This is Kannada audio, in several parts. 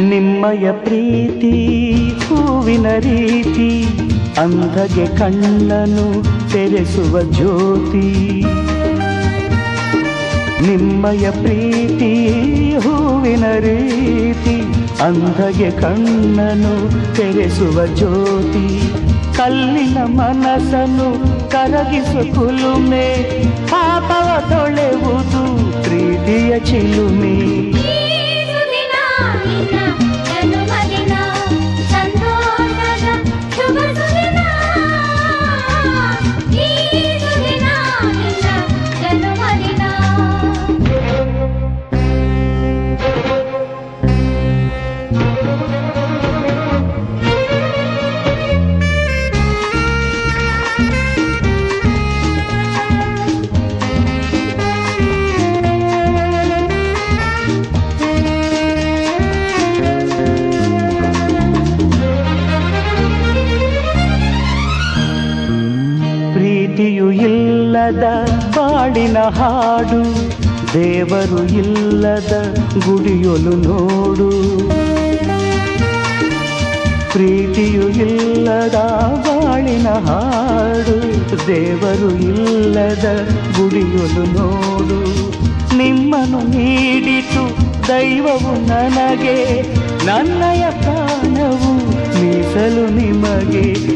ನಿಮ್ಮಯ ಪ್ರೀತಿ, ಹೂವಿನ ರೀತಿ, ಅಂಧಗೆ ಕಣ್ಣನು ತೆರೆಸುವ ಜ್ಯೋತಿ. ನಿಮ್ಮಯ ಪ್ರೀತಿ, ಹೂವಿನ ರೀತಿ, ಅಂಧಗೆ ಕಣ್ಣನು ತೆರೆಸುವ ಜ್ಯೋತಿ. ಕಲ್ಲಿನ ಮನಸ್ಸನ್ನು ಕರಗಿಸು ಕುಲುಮೆ, ಪಾಪವ ತೊಳೆವುದು ಪ್ರೀತಿಯ ಚಿಲುಮೆ. ಪ್ರೀತಿಯು ಇಲ್ಲದ ಬಾಳಿನ ಹಾಡು, ದೇವರು ಇಲ್ಲದ ಗುಡಿಯೊಲು ನೋಡು. ಪ್ರೀತಿಯು ಇಲ್ಲದ ಬಾಳಿನ ಹಾಡು, ದೇವರು ಇಲ್ಲದ ಗುಡಿಯೊಲು ನೋಡು. ನಿಮ್ಮನ್ನು ನೀಡಿತು ದೈವವು ನನಗೆ, ನನ್ನಯ ಪ್ರಾಣವು ಮೀಸಲು ನಿಮಗೆ.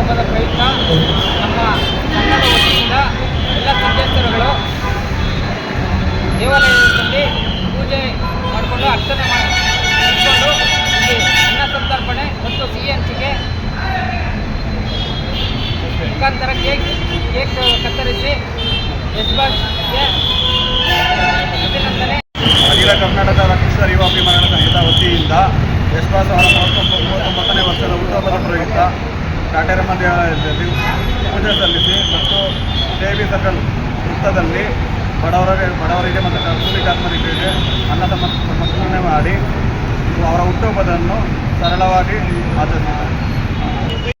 ಅವರ ಪ್ರಯತ್ನ ನಮ್ಮ ಸಂಘದ ವತಿಯಿಂದ ಎಲ್ಲ ಸದಸ್ಯರುಗಳು ದೇವಾಲಯದಲ್ಲಿ ಪೂಜೆ ಮಾಡಿಕೊಂಡು ಅರ್ಚನೆ ಮಾಡಿಕೊಂಡು ಇಲ್ಲಿ ಅನ್ನ ಸಂತರ್ಪಣೆ ಮತ್ತು ಸಿಹಿ ಸಿಗೆ ಮುಖಾಂತರ ಕೇಕ್ ಕೇಕ್ ಕತ್ತರಿಸಿ ಯಶ್ವಾಸ್ಗೆ ಅಭಿನಂದನೆ. ಅಖಿಲ ಕರ್ನಾಟಕ ರಕ್ಷಿಸರ್ ಯುವ ಅಭಿಮಾನಿಗಳ ಸಂಘದ ವತಿಯಿಂದ ಯಶ್ವಾಸ ಅವರ ಮೂವತ್ತೊಂಬ ಮೂವತ್ತೊಂಬತ್ತನೇ ವರ್ಷದ ಹುಟ್ಟುಹಬ್ಬದ ಪ್ರಯುಕ್ತ ಕಾಟೇರಮ್ಮ ದೇವಾಲಯದಲ್ಲಿ ಪೂಜೆ ಸಲ್ಲಿಸಿ ಮತ್ತು ದೇವಿ ಸರ್ಕಲ್ ವೃತ್ತದಲ್ಲಿ ಬಡವರ ಬಡವರಿಗೆ ಮತ್ತು ಕೂಲಿ ಕಾರ್ಮಿಕರಿಗೆ ಅನ್ನ ಸಮ, ಸಮರ್ಪಣೆ ಮಾಡಿ ಅವರ ಹುಟ್ಟುಹಬ್ಬವನ್ನು ಸರಳವಾಗಿ ಆಚರಿಸಿದ್ದಾರೆ.